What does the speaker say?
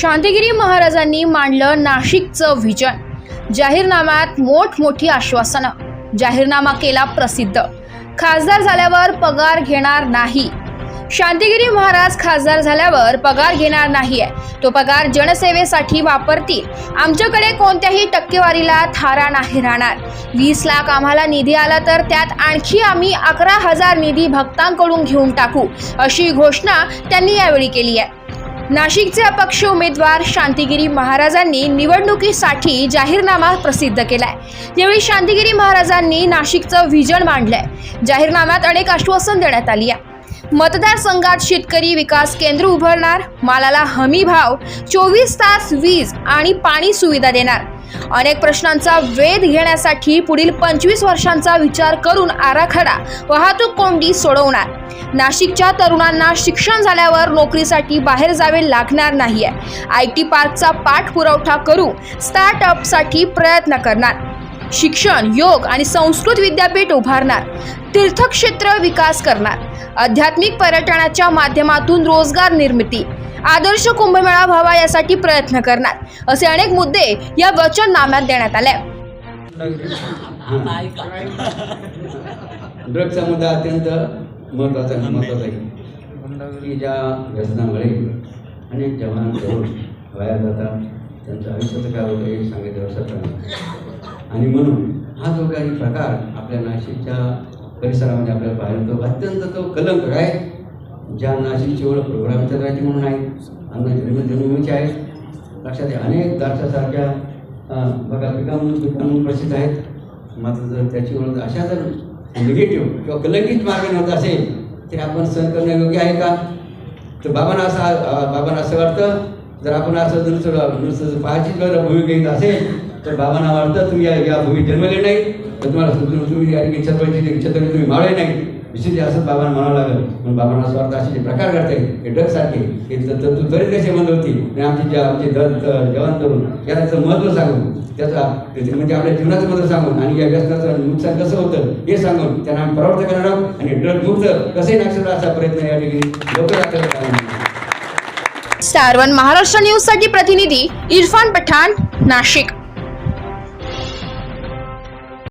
शांतिगिरी महाराजांनी मांडलं नाशिकचं व्हिजन जाहीरनाम्यात मोठमोठी आश्वासनं. जाहीरनामा केला प्रसिद्ध. खासदार झाल्यावर पगार घेणार नाही. शांतिगिरी महाराज खासदार झाल्यावर पगार घेणार नाहीये. तो पगार जनसेवेसाठी वापरतील. आमच्याकडे कोणत्याही टक्केवारीला थारा नाही राहणार. वीस लाख आम्हाला निधी आला तर त्यात आणखी आम्ही अकरा हजार निधी भक्तांकडून घेऊन टाकू अशी घोषणा त्यांनी यावेळी केली आहे. नाशिकचे अपक्ष उमेदवार शांतिगिरी महाराजांनी निवडणुकीसाठी जाहीरनामा प्रसिद्ध केलाय. यावेळी शांतिगिरी महाराजांनी नाशिकचं व्हिजन मांडलंय. जाहीरनाम्यात अनेक आश्वासन देण्यात आली आहे. मतदारसंघात शेतकरी विकास केंद्र उभारणार मालाला हमी भाव चोवीस तास वीज आणि पाणी सुविधा देणार. अनेक प्रश्नांचा वेध घेण्यासाठी पुढील पंचवीस वर्षांचा विचार करून आराखडा वाहतूक कोंडी सोडवणार. नाशिकच्या तरुणांना शिक्षण झाल्यावर नोकरीसाठी बाहेर जावे लागणार नाहीये. आय टी पार्कचा पाठपुरवठा करू स्टार्टअपसाठी प्रयत्न करणार. शिक्षण योग आणि संस्कृत विद्यापीठ उभारणार. तीर्थक्षेत्र विकास करणार. आध्यात्मिक पर्यटनाच्या माध्यमातून रोजगार निर्मिती. आदर्श कुंभमेळा व्हावा यासाठी प्रयत्न करणार असे अनेक मुद्दे या वचननाम्यात देण्यात आले. ड्रग्सचा मुद्दा अत्यंत महत्त्वाचा आहे महत्त्वाचा आहे. की ज्या व्यसनामुळे अनेक जवान वाया जातात त्यांचं आयुष्याचं काय होतं हे सांगितलं असं आणि म्हणून हा जो काही प्रकार आपल्या नाशिकच्या परिसरामध्ये आपल्याला पाहायला तो अत्यंत तो कलंक आहे ज्या नाशिकची ओळख प्रोग्राम चंद्राची म्हणून आहे आणि जन्मभूमीचे आहेत लक्षात घ्या अनेक दारसासारख्या बघा पिका म्हणून प्रसिद्ध आहेत मात्र जर त्याची ओळख अशा जर निगेटिव्ह किंवा कलंकित मार्गाने होत असेल तर आपण सहन करणं योग्य आहे का तर बाबांना असं बाबांना असं वाटतं जर आपण असं नुसतं नुसतं पाहायची जर भूमी घेत असेल तर बाबांना वाटतं तुम्ही या या भूमीत जन्मले नाही तर तुम्हाला तुम्ही तुम्ही या छत्रपती छत्रपती तुम्ही मावळे नाही विशेष असं बाबांना म्हणावं लागेल म्हणून बाबांना स्वार्थ असे जे प्रकार करते हे ड्रग्ससारखे हे तर तू त्वरित कसे बंद होती आणि आमचे जे आमचे द जेवण करून त्याचं महत्त्व सांगून त्याचा म्हणजे आपल्या जीवनाचं महत्त्व सांगून आणि या व्यसनाचं नुकसान कसं होतं हे सांगून त्यांना आम्ही प्रवृत्त करणार आहोत आणि ड्रग मुक्त कसंही नाक्षर असा प्रयत्न या ठिकाणी लवकर स्टार वन महाराष्ट्र न्यूजसाठी प्रतिनिधी इरफान पठाण नाशिक.